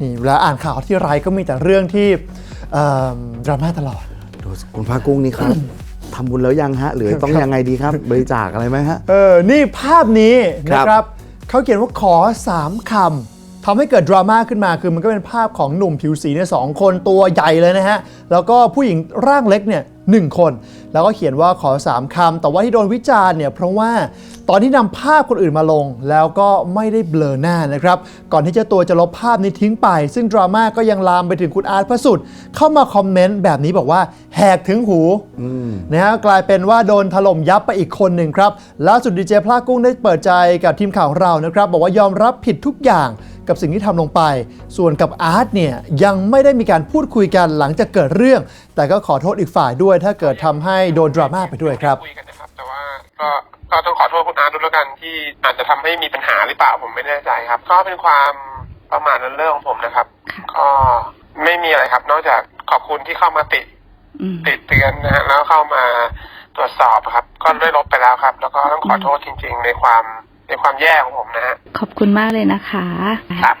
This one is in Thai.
นี่เวลาอ่านข่าวที่ไรก็มีแต่เรื่องที่เอิ่มดราม่าตลอดดูคุณพระกุ้งนี่ครับทำบุญแล้วยังฮะ หรือต้องยังไงดีครับ บริจาคอะไรไหมฮะ เออ นี่ภาพนี้ครันะบครับ เขาเขียนว่าขอ 3คำทำให้เกิดดราม่าขึ้นมาคือมันก็เป็นภาพของหนุ่มผิวสีเนี่ยสองคนตัวใหญ่เลยนะฮะ แล้วก็ผู้หญิงร่างเล็กเนี่ยหนึ่งคนแล้วก็เขียนว่าขอ 3คำแต่ว่าที่โดนวิจารณ์เนี่ยเพราะว่าตอนที่นำภาพคนอื่นมาลง แล้วก็ไม่ได้เบลอหน้านะครับ ก่อนที่เจ้าตัวจะลบภาพนี้ทิ้งไป ซึ่งดราม่าก็ยังลามไปถึงคุณอาร์ตพระสุด เข้ามาคอมเมนต์แบบนี้บอกว่าแหกถึงหูนะฮะกลายเป็นว่าโดนถล่มยับไปอีกคนหนึ่งครับล่าสุดดีเจพลากุ้งได้เปิดใจกับทีมข่าวของเรานะครับ บอกว่ายอมรับผิดทุกอย่างกับสิ่งที่ทำลงไป ส่วนกับอาร์ตเนี่ยยังไม่ได้มีการพูดคุยกันหลังจากเกิดเรื่อง แต่ก็ขอโทษอีกฝ่ายด้วยถ้าเกิดทำให้โดนดราม่าไปด้วยครับ คุยกันนะครับแต่ว่าก็ก็ต้องขอโทษคุณอาร์ตด้วยแล้วกันที่อาจจะทำให้มีปัญหาหรือเปล่าผมไม่แน่ใจครับ ก็เป็นความประมาทเรื่องของผมนะครับ ก็ไม่มีอะไรครับ นอกจากขอบคุณที่เข้ามาติอืม ติเตือนนะฮะแล้วเข้ามาตรวจสอบครับ ก็ได้ลบไปแล้วครับ แล้วก็ต้องขอโทษจริง ๆ ในความในความแย่ของผมนะฮะ ขอบคุณมากเลยนะคะครับ